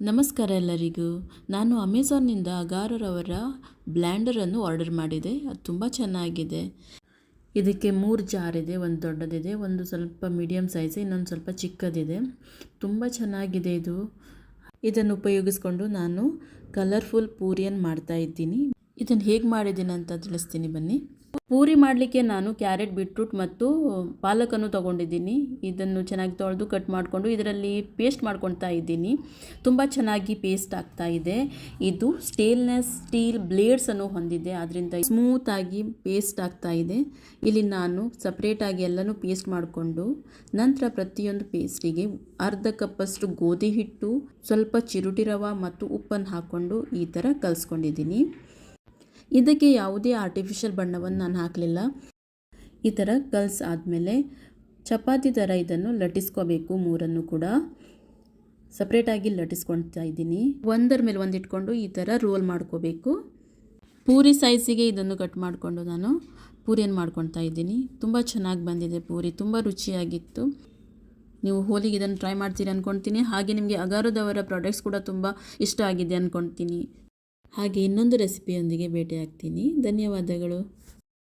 ನಮಸ್ಕಾರ ಎಲ್ಲರಿಗೂ. ನಾನು ಅಮೆಝಾನ್ನಿಂದ ಅಗಾರರವರ ಬ್ಲ್ಯಾಂಡರನ್ನು ಆರ್ಡರ್ ಮಾಡಿದೆ. ಅದು ತುಂಬ ಚೆನ್ನಾಗಿದೆ. ಇದಕ್ಕೆ ಮೂರು ಜಾರ್ ಇದೆ. ಒಂದು ದೊಡ್ಡದಿದೆ, ಒಂದು ಸ್ವಲ್ಪ ಮೀಡಿಯಮ್ ಸೈಜ್, ಇನ್ನೊಂದು ಸ್ವಲ್ಪ ಚಿಕ್ಕದಿದೆ. ತುಂಬ ಚೆನ್ನಾಗಿದೆ ಇದು. ಇದನ್ನು ಉಪಯೋಗಿಸ್ಕೊಂಡು ನಾನು ಕಲರ್ಫುಲ್ ಪೂರಿಯನ್ನು ಮಾಡ್ತಾ ಇದ್ದೀನಿ. ಇದನ್ನು ಹೇಗೆ ಮಾಡಿದ್ದೀನಿ ಅಂತ ತಿಳಿಸ್ತೀನಿ ಬನ್ನಿ. ಪೂರಿ ಮಾಡಲಿಕ್ಕೆ ನಾನು ಕ್ಯಾರೆಟ್, ಬಿಟ್ರೂಟ್ ಮತ್ತು ಪಾಲಕನ್ನು ತೊಗೊಂಡಿದ್ದೀನಿ. ಇದನ್ನು ಚೆನ್ನಾಗಿ ತೊಳೆದು ಕಟ್ ಮಾಡಿಕೊಂಡು ಇದರಲ್ಲಿ ಪೇಸ್ಟ್ ಮಾಡ್ಕೊಳ್ತಾ ಇದ್ದೀನಿ. ತುಂಬ ಚೆನ್ನಾಗಿ ಪೇಸ್ಟ್ ಆಗ್ತಾ ಇದೆ. ಇದು ಸ್ಟೇನ್ಲೆಸ್ ಸ್ಟೀಲ್ ಬ್ಲೇಡ್ಸನ್ನು ಹೊಂದಿದೆ. ಅದರಿಂದ ಸ್ಮೂತಾಗಿ ಪೇಸ್ಟ್ ಆಗ್ತಾ ಇದೆ. ಇಲ್ಲಿ ನಾನು ಸಪ್ರೇಟಾಗಿ ಎಲ್ಲನೂ ಪೇಸ್ಟ್ ಮಾಡಿಕೊಂಡು ನಂತರ ಪ್ರತಿಯೊಂದು ಪೇಸ್ಟಿಗೆ ಅರ್ಧ ಕಪ್ಪಷ್ಟು ಗೋಧಿ ಹಿಟ್ಟು, ಸ್ವಲ್ಪ ಚಿರುಟಿ ರವ ಮತ್ತು ಉಪ್ಪನ್ನು ಹಾಕ್ಕೊಂಡು ಈ ಥರ ಕಲಿಸ್ಕೊಂಡಿದ್ದೀನಿ. ಇದಕ್ಕೆ ಯಾವುದೇ ಆರ್ಟಿಫಿಷಿಯಲ್ ಬಣ್ಣವನ್ನು ನಾನು ಹಾಕಲಿಲ್ಲ. ಈ ಥರ ಕಲ್ಸ್ ಆದಮೇಲೆ ಚಪಾತಿ ಥರ ಇದನ್ನು ಲಟ್ಟಿಸ್ಕೋಬೇಕು ಮೂರನ್ನು ಕೂಡ. ಸಪ್ರೇಟಾಗಿ ಲಟ್ಟಿಸ್ಕೊಳ್ತಾ ಇದ್ದೀನಿ. ಒಂದರ ಮೇಲೆ ಒಂದಿಟ್ಕೊಂಡು ಈ ಥರ ರೋಲ್ ಮಾಡ್ಕೋಬೇಕು. ಪೂರಿ ಸೈಜಿಗೆ ಇದನ್ನು ಕಟ್ ಮಾಡಿಕೊಂಡು ನಾನು ಪೂರಿಯನ್ನು ಮಾಡ್ಕೊಳ್ತಾ ಇದ್ದೀನಿ. ತುಂಬ ಚೆನ್ನಾಗಿ ಬಂದಿದೆ ಪೂರಿ, ತುಂಬ ರುಚಿಯಾಗಿತ್ತು. ನೀವು ಹೋಲಿಗೆ ಇದನ್ನು ಟ್ರೈ ಮಾಡ್ತೀರಿ ಅಂದ್ಕೊಳ್ತೀನಿ ಹಾಗೆ ನಿಮಗೆ ಅಗಾರದವರ ಪ್ರಾಡಕ್ಟ್ಸ್ ಕೂಡ ತುಂಬ ಇಷ್ಟ ಆಗಿದೆ ಅಂದ್ಕೊಳ್ತೀನಿ ಹಾಗೆ ಇನ್ನೊಂದು ರೆಸಿಪಿಯೊಂದಿಗೆ ಭೇಟಿಯಾಗ್ತೀನಿ. ಧನ್ಯವಾದಗಳು.